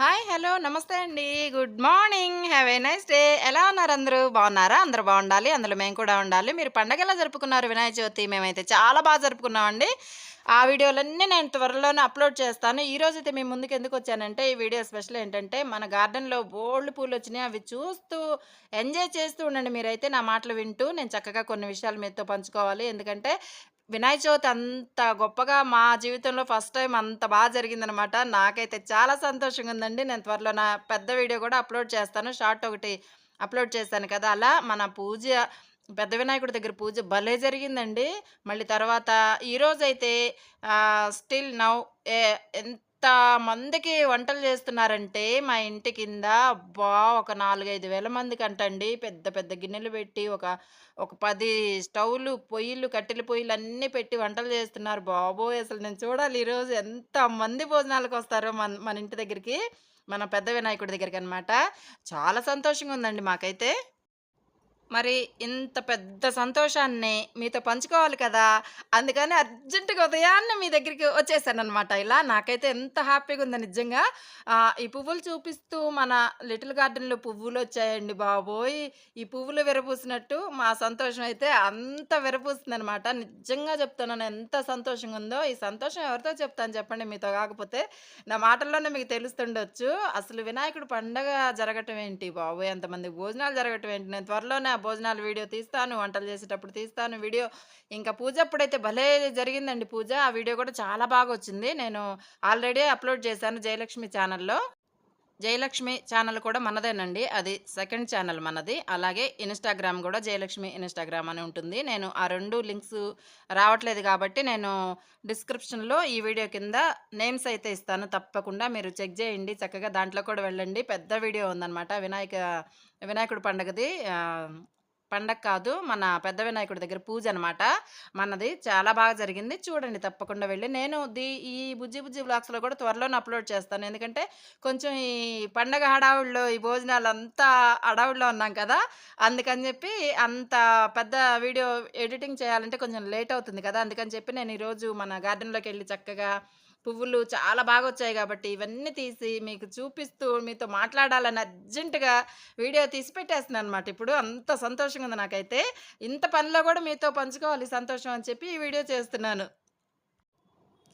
Hi hello నమస్తే అండి. Good morning. Have a nice day. ఎలా ఉన్నారు అందరూ? బాగున్నారా? అందరూ బాగుండాలి? అందులో మేము కూడా ఉండాలి. మీరు పండగ ఎలా జరుపుకున్నారు వినాయక చవితి? మేమైతే చాలా బాగా జరుపుకున్నామండి. ఆ వీడియోలన్నీ నేను త్వరలోనే అప్లోడ్ చేస్తాను. ఈ రోజు అయితే మీ ముందుకు ఎందుకు వచ్చానంటే ఈ వీడియో స్పెషల్ ఏంటంటే మన గార్డెన్లో బోల్డ్ పూలు వచ్చినాయి. అవి చూస్తూ ఎంజాయ్ చేస్తూ ఉండండి. మీరైతే నా మాటలు వింటూ నేను చక్కగా కొన్ని విషయాలు మీతో పంచుకోవాలి. ఎందుకంటే వినాయక చవితి అంత గొప్పగా మా జీవితంలో ఫస్ట్ టైం అంత బాగా జరిగిందనమాట. నాకైతే చాలా సంతోషంగా ఉందండి. నేను త్వరలో నా పెద్ద వీడియో కూడా అప్లోడ్ చేస్తాను. షార్ట్ ఒకటి అప్లోడ్ చేస్తాను కదా! అలా మన పూజ పెద్ద వినాయకుడి దగ్గర పూజ భలే జరిగిందండి. మళ్ళీ తర్వాత ఈరోజైతే స్టిల్ నౌ ఏ ఎంత మందికి వంటలు చేస్తున్నారంటే మా ఇంటి కింద అబ్బా! ఒక నాలుగైదు వేల మందికి అంటండి పెద్ద పెద్ద గిన్నెలు పెట్టి ఒక ఒక పది స్టవ్లు పొయ్యిలు కట్టెల పొయ్యిలు అన్నీ పెట్టి వంటలు చేస్తున్నారు. బాబోయ్! అసలు నేను చూడాలి ఈరోజు ఎంత మంది భోజనాలకు వస్తారో మన మన ఇంటి దగ్గరికి మన పెద్ద వినాయకుడి దగ్గరికి అనమాట చాలా సంతోషంగా ఉందండి మాకైతే. మరి ఇంత పెద్ద సంతోషాన్ని మీతో పంచుకోవాలి కదా అందుకని అర్జెంటుగా ఉదయాన్నే మీ దగ్గరికి వచ్చేసాననమాట ఇలా నాకైతే ఎంత హ్యాపీగా ఉందో నిజంగా. ఈ పువ్వులు చూపిస్తూ మన లిటిల్ గార్డెన్లో పువ్వులు వచ్చాయండి బాబోయ్. ఈ పువ్వులు విరపూసినట్టు మా సంతోషం అయితే అంత విరపూస్తుంది అనమాట నిజంగా చెప్తున్నాను ఎంత సంతోషంగా ఉందో ఈ సంతోషం ఎవరితో చెప్తాను చెప్పండి మీతో కాకపోతే నా మాటల్లోనే మీకు తెలుస్తుండొచ్చు. అసలు వినాయకుడు పండగ జరగటం ఏంటి బాబోయ్? ఎంతమంది భోజనాలు జరగటం ఏంటి? నేను త్వరలోనే భోజనాలు వీడియో తీస్తాను వంటలు చేసేటప్పుడు తీస్తాను వీడియో. ఇంకా పూజ అప్పుడైతే భలే జరిగిందండి పూజ. ఆ వీడియో కూడా చాలా బాగా వచ్చింది. నేను ఆల్రెడీ అప్లోడ్ చేశాను జయలక్ష్మి ఛానల్లో. జయలక్ష్మి ఛానల్ కూడా మనదేనండి. అది సెకండ్ ఛానల్ మనది. అలాగే ఇన్స్టాగ్రామ్ కూడా జయలక్ష్మి ఇన్స్టాగ్రామ్ అని ఉంటుంది. నేను ఆ రెండు లింక్స్ రావట్లేదు కాబట్టి నేను డిస్క్రిప్షన్లో ఈ వీడియో కింద నేమ్స్ అయితే ఇస్తాను. తప్పకుండా మీరు చెక్ చేయండి. చక్కగా దాంట్లో కూడా వెళ్ళండి. పెద్ద వీడియో ఉందన్నమాట. వినాయక వినాయకుడు పండుగది. పండగ కాదు మన పెద్ద వినాయకుడి దగ్గర పూజ అనమాట మనది చాలా బాగా జరిగింది. చూడండి తప్పకుండా వెళ్ళి. నేను దీ ఈ బుజ్జి బుజ్జి బ్లాగ్స్లో కూడా త్వరలోనే అప్లోడ్ చేస్తాను. ఎందుకంటే కొంచెం ఈ పండగ హడావుడిలో ఈ భోజనాలు అంతా హడావుడిలో ఉన్నాం కదా. అందుకని చెప్పి అంత పెద్ద వీడియో ఎడిటింగ్ చేయాలంటే కొంచెం లేట్ అవుతుంది కదా. అందుకని చెప్పి నేను ఈరోజు మన గార్డెన్లోకి వెళ్ళి చక్కగా పువ్వులు చాలా బాగా వచ్చాయి కాబట్టి ఇవన్నీ తీసి మీకు చూపిస్తూ మీతో మాట్లాడాలని అర్జెంటుగా వీడియో తీసి పెట్టేస్తున్నాను అనమాట ఇప్పుడు అంత సంతోషంగా ఉంది నాకైతే. ఇంత పనిలో కూడా మీతో పంచుకోవాలి సంతోషం అని చెప్పి ఈ వీడియో చేస్తున్నాను.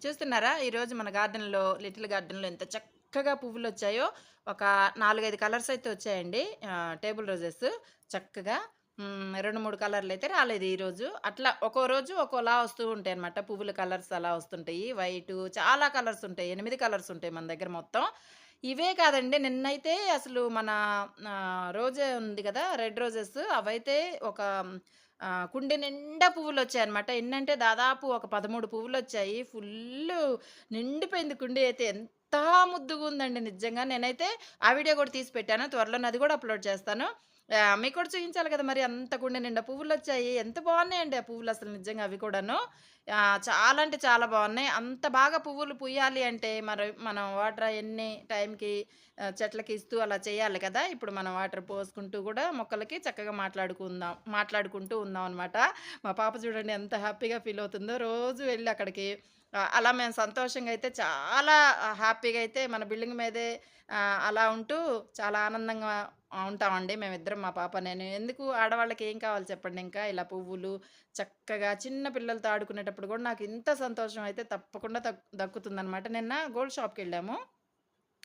చూస్తున్నారా? ఈరోజు మన గార్డెన్లో లిటిల్ గార్డెన్లో ఎంత చక్కగా పువ్వులు వచ్చాయో ఒక నాలుగైదు కలర్స్ అయితే వచ్చాయండి. టేబుల్ రోజెస్ చక్కగా. రెండు మూడు కలర్లు అయితే రాలేదు ఈరోజు అట్లా ఒక్కో రోజు ఒక్కోలా వస్తూ ఉంటాయి అనమాట పువ్వుల కలర్స్ అలా వస్తుంటాయి. వైట్ చాలా కలర్స్ ఉంటాయి. ఎనిమిది కలర్స్ ఉంటాయి మన దగ్గర మొత్తం. ఇవే కాదండి. నిన్నైతే అసలు మన రోజే ఉంది కదా రెడ్ రోజెస్. అవైతే ఒక ఆ, కుండి నిండా పువ్వులు వచ్చాయన్నమాట. ఎన్నంటే దాదాపు ఒక పదమూడు పువ్వులు వచ్చాయి. ఫుల్ నిండిపోయింది కుండి అయితే. ఎంత ముద్దుగా ఉందండి నిజంగా. నేనైతే ఆ వీడియో కూడా తీసి పెట్టాను. త్వరలో అది కూడా అప్లోడ్ చేస్తాను. మీకు కూడా చూపించాలి కదా మరి అంత గుండె నిండా పువ్వులు వచ్చాయి. ఎంత బాగున్నాయండి ఆ పువ్వులు అసలు నిజంగా అవి కూడాను. చాలా అంటే చాలా బాగున్నాయి. అంత బాగా పువ్వులు పుయ్యాలి అంటే మరి మనం వాటర్ అవన్నీ టైంకి చెట్లకి ఇస్తూ అలా చేయాలి కదా. ఇప్పుడు మనం వాటర్ పోసుకుంటూ కూడా మొక్కలకి చక్కగా మాట్లాడుకుందాం మాట్లాడుకుంటూ ఉందాం అనమాట మా పాప చూడండి ఎంత హ్యాపీగా ఫీల్ అవుతుందో. రోజు వెళ్ళి అక్కడికి అలా మేము సంతోషంగా అయితే చాలా హ్యాపీగా అయితే మన బిల్డింగ్ మీదే అలా ఉంటూ చాలా ఆనందంగా ఉంటామండి. మేమిద్దరం మా పాప నేను ఎందుకు ఆడవాళ్ళకి ఏం కావాలి చెప్పండి ఇంకా? ఇలా పువ్వులు చక్కగా చిన్న పిల్లలతో ఆడుకునేటప్పుడు కూడా నాకు ఇంత సంతోషం అయితే తప్పకుండా దక్కుతుందనమాట నిన్న గోల్డ్ షాప్కి వెళ్ళాము.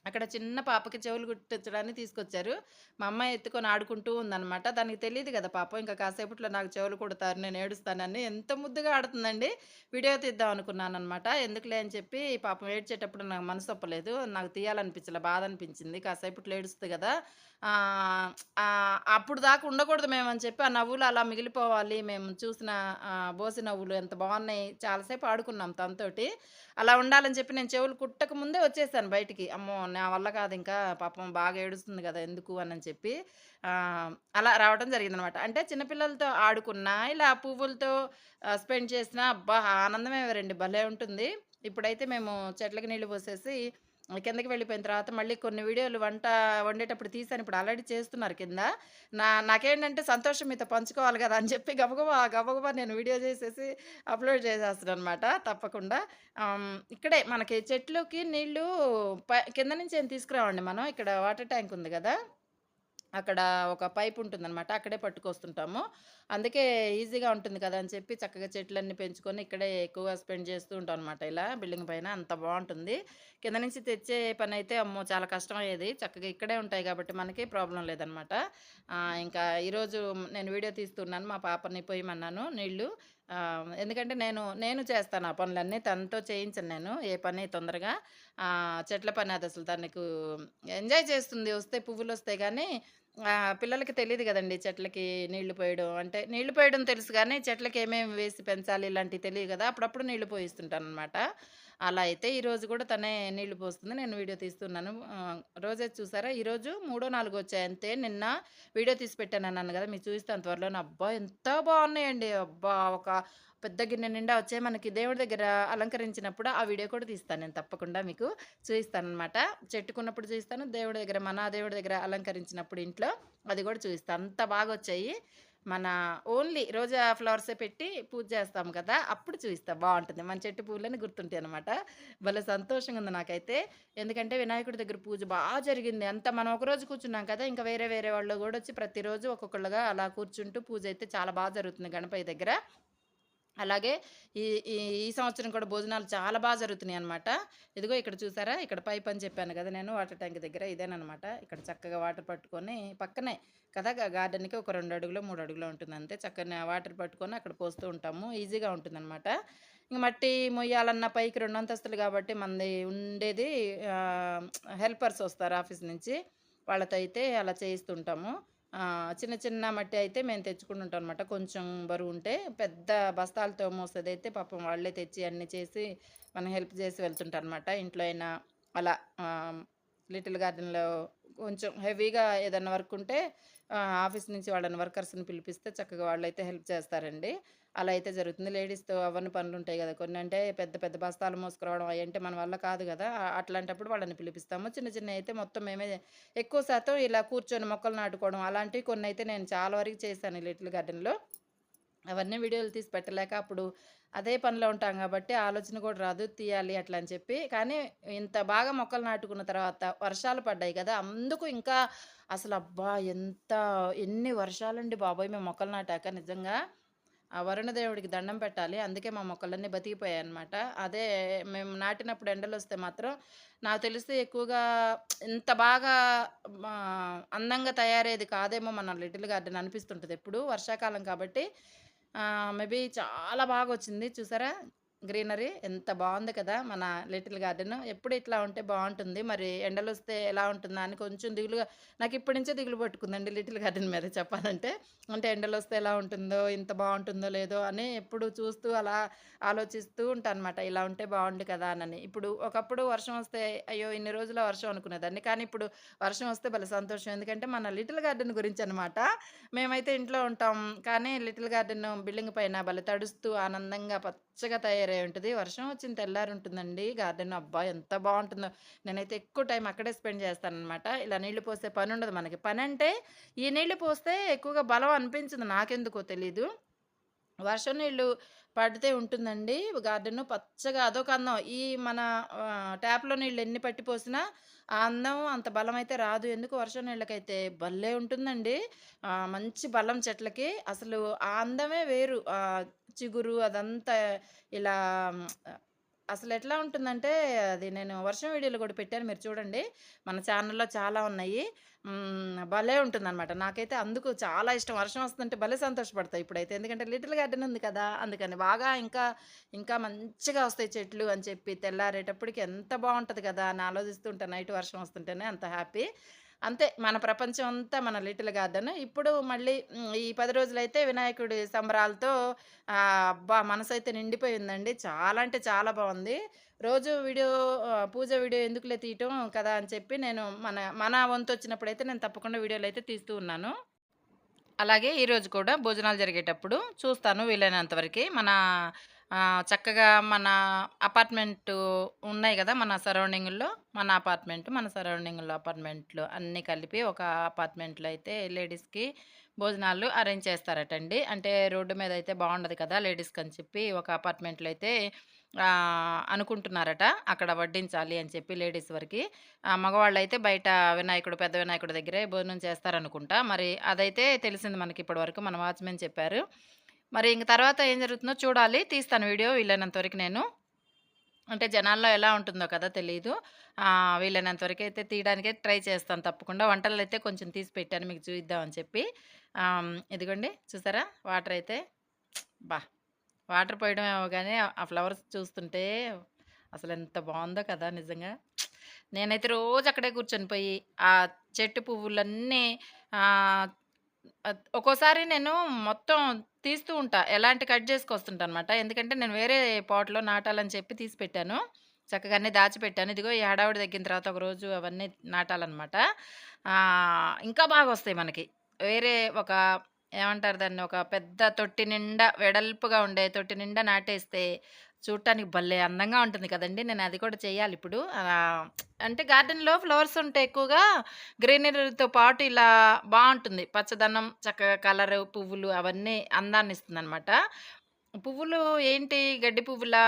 అక్కడ చిన్న పాపకి చెవులు కుట్టించడానికి తీసుకొచ్చారు. మా అమ్మాయి ఎత్తుకొని ఆడుకుంటూ ఉందనమాట దానికి తెలియదు కదా పాపం ఇంకా కాసేపట్లో నాకు చెవులు కుడతారు నేను ఏడుస్తానని. ఎంత ముద్దుగా ఆడుతుందండి. వీడియో తీద్దాం అనుకున్నాను అనమాట ఎందుకులే అని చెప్పి పాపం ఏడ్చేటప్పుడు నాకు మనసు ఒప్పలేదు. నాకు తీయాలనిపించలే బాధ అనిపించింది. కాసేపట్లో ఏడుస్తుంది కదా. అప్పుడు దాకా ఉండకూడదు మేము అని చెప్పి ఆ నవ్వులు అలా మిగిలిపోవాలి. మేము చూసిన బోసి నవ్వులు ఎంత బాగున్నాయి. చాలాసేపు ఆడుకున్నాం తనతోటి. అలా ఉండాలని చెప్పి నేను చెవులు కుట్టక ముందే వచ్చేసాను బయటికి. అమ్మో నా వల్ల కాదు ఇంకా పాపం బాగా ఏడుస్తుంది కదా ఎందుకు అని చెప్పి అలా రావడం జరిగిందనమాట. అంటే చిన్నపిల్లలతో ఆడుకున్నా ఇలా పువ్వులతో స్పెండ్ చేసిన అబ్బా ఆనందమే రండి భలే ఉంటుంది. ఇప్పుడైతే మేము చెట్లకి నీళ్ళు పోసేసి కిందకి వెళ్ళిపోయిన తర్వాత మళ్ళీ కొన్ని వీడియోలు వంట వండేటప్పుడు తీసాను ఇప్పుడు ఆల్రెడీ చేస్తున్నారు కింద. నా నాకేంటంటే సంతోషం మీతో పంచుకోవాలి కదా అని చెప్పి గబగబా గబగబా నేను వీడియో చేసేసి అప్లోడ్ చేసేస్తాను అనమాట తప్పకుండా ఇక్కడే మనకి చెట్లుకి నీళ్ళు పై కింద నుంచి ఏం తీసుకురావండి మనం? ఇక్కడ వాటర్ ట్యాంక్ ఉంది కదా? అక్కడ ఒక పైప్ ఉంటుందన్నమాట. అక్కడే పట్టుకొస్తుంటాము. అందుకే ఈజీగా ఉంటుంది కదా అని చెప్పి చక్కగా చెట్లన్నీ పెంచుకొని ఇక్కడే ఎక్కువగా స్పెండ్ చేస్తూ ఉంటాం అనమాట ఇలా బిల్డింగ్ పైన. అంత బాగుంటుంది. కింద నుంచి తెచ్చే పని అయితే అమ్మో చాలా కష్టం అయ్యేది చక్కగా ఇక్కడే ఉంటాయి కాబట్టి మనకి ప్రాబ్లం లేదనమాట ఇంకా ఈరోజు నేను వీడియో తీస్తున్నాను. మా పాపని పోయమన్నాను నీళ్ళు. ఎందుకంటే నేను నేను చేస్తాను ఆ పనులన్నీ. తనతో చేయించను నేను ఏ పని తొందరగా. చెట్ల పని అది అసలు తనకు ఎంజాయ్ చేస్తుంది. వస్తే పువ్వులు వస్తాయి కానీ పిల్లలకి తెలియదు కదండి చెట్లకి నీళ్ళు పోయడం. అంటే నీళ్ళు పోయడం తెలుసు కానీ చెట్లకి ఏమేమి వేసి పెంచాలి ఇలాంటివి తెలియదు కదా. అప్పుడప్పుడు నీళ్ళు పోయిస్తుంటాను అనమాట అలా అయితే ఈరోజు కూడా తనే నీళ్ళు పోస్తుంది. నేను వీడియో తీస్తున్నాను. రోజే చూసారా? ఈరోజు మూడో నాలుగు వచ్చాయి అంతే. నిన్న వీడియో తీసి పెట్టాను అన్నాను కదా మీరు చూస్తాను త్వరలో అబ్బా ఎంత బాగున్నాయండి. అబ్బా ఒక పెద్ద గిన్నె నిండా వచ్చే మనకి దేవుడి దగ్గర అలంకరించినప్పుడు ఆ వీడియో కూడా తీస్తాను నేను తప్పకుండా మీకు చూపిస్తాను చెట్టుకున్నప్పుడు చూపిస్తాను దేవుడి దగ్గర మన దేవుడి దగ్గర అలంకరించినప్పుడు ఇంట్లో అది కూడా చూపిస్తాను అంత బాగా వచ్చాయి. మన ఓన్లీ రోజా ఫ్లవర్సే పెట్టి పూజ చేస్తాం కదా అప్పుడు చూపిస్తా. బాగుంటుంది. మన చెట్టు పూలని గుర్తుంటాయి అనమాట భలే సంతోషంగా ఉంది నాకైతే. ఎందుకంటే వినాయకుడి దగ్గర పూజ బాగా జరిగింది. అంత మనం ఒక రోజు కూర్చున్నాం కదా ఇంకా వేరే వేరే వాళ్ళు కూడా వచ్చి ప్రతిరోజు ఒక్కొక్కళ్ళుగా అలా కూర్చుంటూ పూజ అయితే చాలా బాగా జరుగుతుంది గణపతి దగ్గర. అలాగే ఈ ఈ ఈ సంవత్సరం కూడా భోజనాలు చాలా బాగా జరుగుతున్నాయి అనమాట ఇదిగో ఇక్కడ చూసారా? ఇక్కడ పైప్ అని చెప్పాను కదా నేను వాటర్ ట్యాంక్ దగ్గర ఇదేనమాట ఇక్కడ చక్కగా వాటర్ పట్టుకొని పక్కనే కదా గార్డెన్కి ఒక రెండు అడుగులో మూడు అడుగులో ఉంటుంది అంతే. చక్కగా వాటర్ పట్టుకొని అక్కడ పోస్తూ ఉంటాము. ఈజీగా ఉంటుందన్నమాట. ఇంక మట్టి మొయ్యాలన్న పైకి రెండు అంతస్తులు కాబట్టి మనది ఉండేది హెల్పర్స్ వస్తారు ఆఫీస్ నుంచి. వాళ్ళతో అయితే అలా చేయిస్తుంటాము. చిన్న చిన్న మట్టి అయితే మేము తెచ్చుకుంటుంటాం అనమాట కొంచెం బరువు ఉంటే పెద్ద బస్తాలతో మోసేది అయితే పాపం వాళ్ళే తెచ్చి అన్ని చేసి మనం హెల్ప్ చేసి వెళ్తుంటాం అనమాట ఇంట్లో అయినా అలా లిటిల్ గార్డెన్లో కొంచెం హెవీగా ఏదైనా వర్క్ ఉంటే ఆఫీస్ నుంచి వాళ్ళని వర్కర్స్ని పిలిపిస్తే చక్కగా వాళ్ళు అయితే హెల్ప్ చేస్తారండి. అలా అయితే జరుగుతుంది. లేడీస్తో అవన్నీ పనులు ఉంటాయి కదా కొన్ని అంటే పెద్ద పెద్ద బస్తాలు మోసుకురావడం అవి అంటే మన వల్ల కాదు కదా అట్లాంటప్పుడు వాళ్ళని పిలిపిస్తాము. చిన్న చిన్న అయితే మొత్తం మేమే ఎక్కువ శాతం ఇలా కూర్చొని మొక్కలు నాటుకోవడం అలాంటివి కొన్ని అయితే నేను చాలా వరకు చేశాను లిటిల్ గార్డెన్లో. అవన్నీ వీడియోలు తీసి పెట్టలేక అప్పుడు అదే పనిలో ఉంటాం కాబట్టి ఆలోచన కూడా రాదు తీయాలి అట్లా అని చెప్పి. కానీ ఇంత బాగా మొక్కలు నాటుకున్న తర్వాత వర్షాలు పడ్డాయి కదా అందుకు ఇంకా అసలు అబ్బా ఎంత ఎన్ని వర్షాలండి బాబోయ్ మేము మొక్కలు నాటాక నిజంగా. ఆ వరుణదేవుడికి దండం పెట్టాలి అందుకే మా మొక్కలన్నీ బతికిపోయాయి అనమాట అదే మేము నాటినప్పుడు ఎండలు వస్తే మాత్రం నాకు తెలిసి ఎక్కువగా ఇంత బాగా అందంగా తయారయ్యేది కాదేమో మన లిటిల్ గార్డెన్ అనిపిస్తుంటుంది ఎప్పుడు వర్షాకాలం కాబట్టి. మేబీ చాలా బాగా వచ్చింది. చూసారా? గ్రీనరీ ఎంత బాగుంది కదా మన లిటిల్ గార్డెన్. ఎప్పుడు ఇట్లా ఉంటే బాగుంటుంది. మరి ఎండలు వస్తే ఎలా ఉంటుందా అని కొంచెం దిగులుగా నాకు ఇప్పటి నుంచే దిగులు పట్టుకుందండి లిటిల్ గార్డెన్ మీద చెప్పాలంటే. అంటే ఎండలు వస్తే ఎలా ఉంటుందో ఇంత బాగుంటుందో లేదో అని ఎప్పుడు చూస్తూ అలా ఆలోచిస్తూ ఉంటాను అనమాట ఇలా ఉంటే బాగుండు కదా అని ఇప్పుడు ఒకప్పుడు వర్షం వస్తే అయ్యో ఇన్ని రోజుల వర్షం అనుకునేదాన్ని. కానీ ఇప్పుడు వర్షం వస్తే భలే సంతోషం. ఎందుకంటే మన లిటిల్ గార్డెన్ గురించి అనమాట మేమైతే ఇంట్లో ఉంటాం. కానీ లిటిల్ గార్డెన్ బిల్డింగ్ పైన భలే తడుస్తూ ఆనందంగా పచ్చగా తయారై ఉంటుంది. వర్షం వచ్చిన తెల్లారి ఉంటుందండి గార్డెన్ అబ్బా! ఎంత బాగుంటుందో. నేనైతే ఎక్కువ టైం అక్కడే స్పెండ్ చేస్తానమాట ఇలా నీళ్ళు పోస్తే పని ఉండదు మనకి. పని అంటే ఈ నీళ్ళు పోస్తే ఎక్కువగా బలం అనిపించదు. నాకెందుకో తెలీదు. వర్షం నీళ్ళు పడితే ఉంటుందండి. గార్డెన్ పచ్చగా అదొక అందం. ఈ మన ట్యాప్లో నీళ్ళు ఎన్ని పట్టి పోసినా ఆ అందం అంత బలం అయితే రాదు. ఎందుకు? వర్షం నీళ్ళకైతే భలే ఉంటుందండి. మంచి బలం చెట్లకి. అసలు ఆ అందమే వేరు. చిగురు అదంతా ఇలా అసలు ఎట్లా ఉంటుందంటే అది నేను వర్షం వీడియోలు కూడా పెట్టాను మీరు చూడండి. మన ఛానల్లో చాలా ఉన్నాయి. భలే ఉంటుందన్నమాట. నాకైతే అందుకు చాలా ఇష్టం. వర్షం వస్తుంటే భలే సంతోషపడతాయి ఇప్పుడైతే. ఎందుకంటే లిటిల్ గార్డెన్ ఉంది కదా అందుకని బాగా ఇంకా ఇంకా మంచిగా వస్తాయి చెట్లు అని చెప్పి తెల్లారేటప్పటికి ఎంత బాగుంటుంది కదా అని ఆలోచిస్తుంటా నైట్ వర్షం వస్తుంటేనే అంత హ్యాపీ. అంతే మన ప్రపంచం అంతా మన లిటిల్ గార్డెన్. ఇప్పుడు మళ్ళీ ఈ పది రోజులైతే వినాయకుడి సంబరాలతో అబ్బా మనసు అయితే నిండిపోయిందండి. చాలా అంటే చాలా బాగుంది. రోజు వీడియో పూజ వీడియో ఎందుకులే తీయటం కదా అని చెప్పి నేను మన మన వంతు వచ్చినప్పుడైతే నేను తప్పకుండా వీడియోలు అయితే తీస్తూ ఉన్నాను. అలాగే ఈరోజు కూడా భోజనాలు జరిగేటప్పుడు చూస్తాను వీలైనంతవరకు మన చక్కగా మన అపార్ట్‌మెంటు ఉన్నాయి కదా మన సరౌండింగ్లో మన అపార్ట్‌మెంట్, మన సరౌండింగ్లో అపార్ట్‌మెంట్లు అన్నీ కలిపి ఒక అపార్ట్‌మెంట్‌లో అయితే లేడీస్‌కి భోజనాలు అరేంజ్ చేస్తారటండి. అంటే రోడ్డు మీద అయితే బాగుండదు కదా! లేడీస్కి అని చెప్పి ఒక అపార్ట్‌మెంట్‌లో అయితే అనుకుంటున్నారట. అక్కడ వడ్డించాలి అని చెప్పి లేడీస్ వరకి. మగవాళ్ళు అయితే బయట వినాయకుడు, పెద్ద వినాయకుడి దగ్గరే భోజనం చేస్తారనుకుంటా. మరి అదైతే తెలిసింది మనకి ఇప్పటి వరకు మన వాచ్‌మెన్ చెప్పారు. మరి ఇంక తర్వాత ఏం జరుగుతుందో చూడాలి. తీస్తాను వీడియో వీలైనంత వరకు నేను. అంటే జనాల్లో ఎలా ఉంటుందో కదా తెలీదు. ఆహ్, వరకు అయితే తీయడానికే ట్రై చేస్తాను తప్పకుండా. వంటలు అయితే కొంచెం తీసి పెట్టాను మీకు చూద్దామని చెప్పి. ఇదిగోండి చూసారా వాటర్ అయితే బా వాటర్ పోయడం కానీ ఆ ఫ్లవర్స్ చూస్తుంటే అసలు ఎంత బాగుందో కదా నిజంగా. నేనైతే రోజు అక్కడే కూర్చొని పోయి ఆ చెట్టు పువ్వులన్నీ ఒక్కోసారి నేను మొత్తం తీస్తూ ఉంటా. ఎలాంటి కట్ చేసుకొస్తుంటానమాట. ఎందుకంటే నేను వేరే పాట్‌లో నాటాలని చెప్పి తీసి పెట్టాను. చక్కగానే దాచిపెట్టాను. ఇదిగో ఈ హడావిడి తగ్గిన తర్వాత ఒకరోజు అవన్నీ నాటాలనమాట. ఇంకా బాగా వస్తాయి మనకి. వేరే ఒక ఏమంటారు దాన్ని ఒక పెద్ద తొట్టి నిండా వెడల్పుగా ఉండే తొట్టి నిండా నాటేస్తే చూడటానికి భలే అందంగా ఉంటుంది కదండీ! నేను అది కూడా చేయాలి ఇప్పుడు అంటే గార్డెన్‌లో ఫ్లవర్స్ ఉంటే ఎక్కువగా గ్రీనరీతో పాటు ఇలా బాగుంటుంది పచ్చదనం, చక్కగా కలరు, పువ్వులు అవన్నీ అందాన్ని ఇస్తుందనమాట పువ్వులు ఏంటి గడ్డి పువ్వులా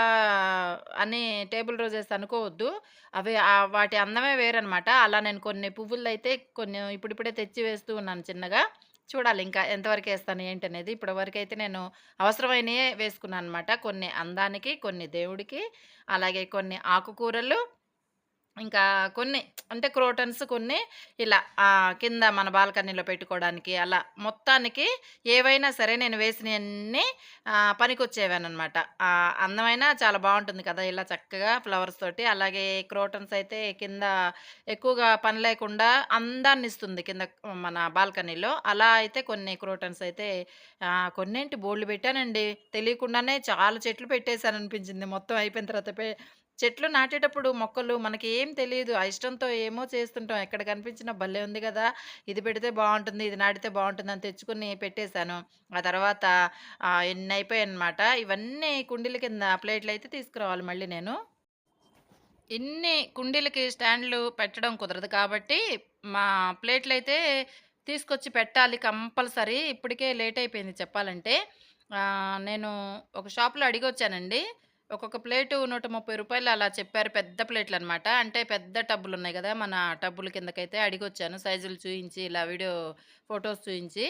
అని టేబుల్ రోజెస్ అనుకోవద్దు. అవి వాటి అందమే వేరనమాట. అలా నేను కొన్ని పువ్వులైతే కొన్ని ఇప్పుడిప్పుడే తెచ్చి వేస్తూ ఉన్నాను చిన్నగా. చూడాలి ఇంకా ఎంతవరకు వేస్తాను ఏంటనేది. ఇప్పటివరకు అయితే నేను అవసరమైనవి వేసుకున్నాను అనమాట కొన్ని అందానికి, కొన్ని దేవుడికి, అలాగే కొన్ని ఆకుకూరలు, ఇంకా కొన్ని అంటే క్రోటన్స్ కొన్ని ఇలా కింద మన బాల్కనీలో పెట్టుకోవడానికి అలా మొత్తానికి ఏవైనా సరే నేను వేసినవన్నీ పనికొచ్చేవానమాట అందమైన చాలా బాగుంటుంది కదా! ఇలా చక్కగా ఫ్లవర్స్ తోటి. అలాగే క్రోటన్స్ అయితే కింద ఎక్కువగా పని లేకుండా అందాన్ని ఇస్తుంది కింద మన బాల్కనీలో. అలా అయితే కొన్ని క్రోటన్స్ అయితే కొన్నింటి కొన్నేంటి పెట్టానండి. తెలియకుండానే చాలా చెట్లు పెట్టేసాననిపించింది మొత్తం అయిపోయిన తర్వాత చెట్లు నాటేటప్పుడు మొక్కలు మనకి ఏం తెలియదు ఆ ఇష్టంతో ఏమో చేస్తుంటాం. ఎక్కడ కనిపించిన భలే ఉంది కదా ఇది పెడితే బాగుంటుంది ఇది నాటితే బాగుంటుంది అని తెచ్చుకొని పెట్టేశాను ఆ తర్వాత ఆహ్, ఎన్నయిపోయాయన్నమాట. ఇవన్నీ కుండీల కింద ప్లేట్లు అయితే తీసుకురావాలి మళ్ళీ నేను. ఇన్ని కుండీలకి స్టాండ్‌లు పెట్టడం కుదరదు కాబట్టి, మా ప్లేట్లు అయితే తీసుకొచ్చి పెట్టాలి కంపల్సరీ. ఇప్పటికే లేట్ అయిపోయింది చెప్పాలంటే. నేను ఒక షాప్‌లో అడిగి వచ్చానండి ఒక్కొక్క ప్లేటు నూట ముప్పై రూపాయలు అలా చెప్పారు. పెద్ద ప్లేట్లు అనమాట అంటే పెద్ద టబ్బులు ఉన్నాయి కదా మన టబ్బుల కిందకైతే అడిగొచ్చాను. సైజులు చూయించి, ఇలా వీడియో ఫోటోస్ చూయించి.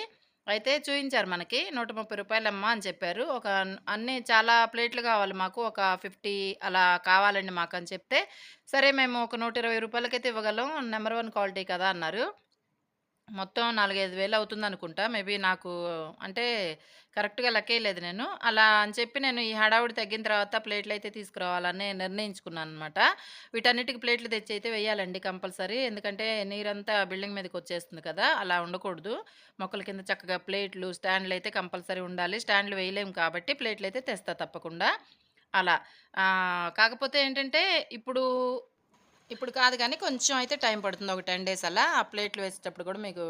అయితే చూయించారు మనకి. నూట ముప్పై రూపాయలమ్మా అని చెప్పారు. ఒక అన్నీ చాలా ప్లేట్లు కావాలి మాకు. ఒక 50 అలా కావాలండి మాకు అని చెప్తే, సరే మేము ఒక నూట ఇరవై రూపాయలకైతే ఇవ్వగలం. నెంబర్ వన్ క్వాలిటీ కదా! అన్నారు. మొత్తం నాలుగైదు వేలు అవుతుంది అనుకుంటా మేబీ నాకు అంటే కరెక్ట్‌గా లెక్కేయలేదు నేను. అలా అని చెప్పి నేను ఈ హడావుడి తగ్గిన తర్వాత ప్లేట్లు అయితే తీసుకురావాలని నిర్ణయించుకున్నాను అనమాట వీటన్నిటికి ప్లేట్లు తెచ్చి అయితే వేయాలండి కంపల్సరీ. ఎందుకంటే నీరంతా బిల్డింగ్ మీదకి వచ్చేస్తుంది కదా! అలా ఉండకూడదు. మొక్కల కింద చక్కగా ప్లేట్లు, స్టాండ్లు అయితే కంపల్సరీ ఉండాలి. స్టాండ్‌లు వేయలేము కాబట్టి ప్లేట్లు అయితే తెస్తా తప్పకుండా. అలా. కాకపోతే ఏంటంటే ఇప్పుడు ఇప్పుడు కాదు కానీ కొంచెం అయితే టైం పడుతుంది. ఒక 10 డేస్ అలా. ఆ ప్లేట్లు వేసేటప్పుడు కూడా మీకు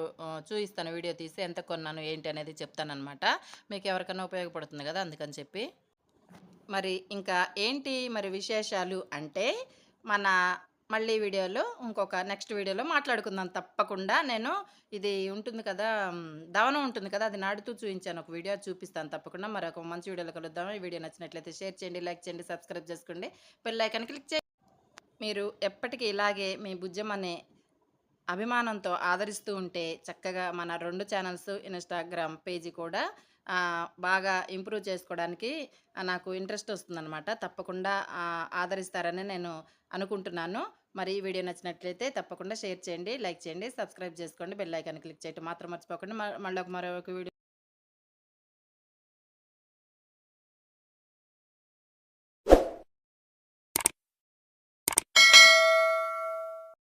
చూపిస్తాను వీడియో తీసి ఎంత కొన్నాను ఏంటి అనేది చెప్తానమాట మీకు ఎవరికైనా ఉపయోగపడుతుంది కదా అందుకని చెప్పి. మరి ఇంకా ఏంటి మరి విశేషాలు అంటే, మన మళ్ళీ వీడియోలో ఇంకొక నెక్స్ట్ వీడియోలో మాట్లాడుకుందాం తప్పకుండా. నేను ఇది ఉంటుంది కదా! దవనం ఉంటుంది కదా! అది నాడుతూ చూపించాను ఒక వీడియో. చూపిస్తాను తప్పకుండా. మరొక మంచి వీడియోలో కలుద్దాం. ఈ వీడియో నచ్చినట్లయితే షేర్ చేయండి, లైక్ చేయండి, సబ్స్క్రైబ్ చేసుకోండి. బెల్ ఐకాన్ క్లిక్ చేయండి. మీరు ఎప్పటికీ ఇలాగే మీ బుజ్జమ్మని అభిమానంతో ఆదరిస్తూ ఉంటే చక్కగా మన రెండు ఛానల్స్ ఇన్‌స్టాగ్రామ్ పేజీ కూడా బాగా ఇంప్రూవ్ చేసుకోవడానికి నాకు ఇంట్రెస్ట్ వస్తుందనమాట. తప్పకుండా ఆదరిస్తారని నేను అనుకుంటున్నాను. మరి ఈ వీడియో నచ్చినట్లయితే తప్పకుండా షేర్ చేయండి, లైక్ చేయండి, సబ్స్క్రైబ్ చేసుకోండి. బెల్ ఐకాన్ క్లిక్ చేయటం మాత్రం మర్చిపోకండి. మళ్ళీ మరొక వీడియో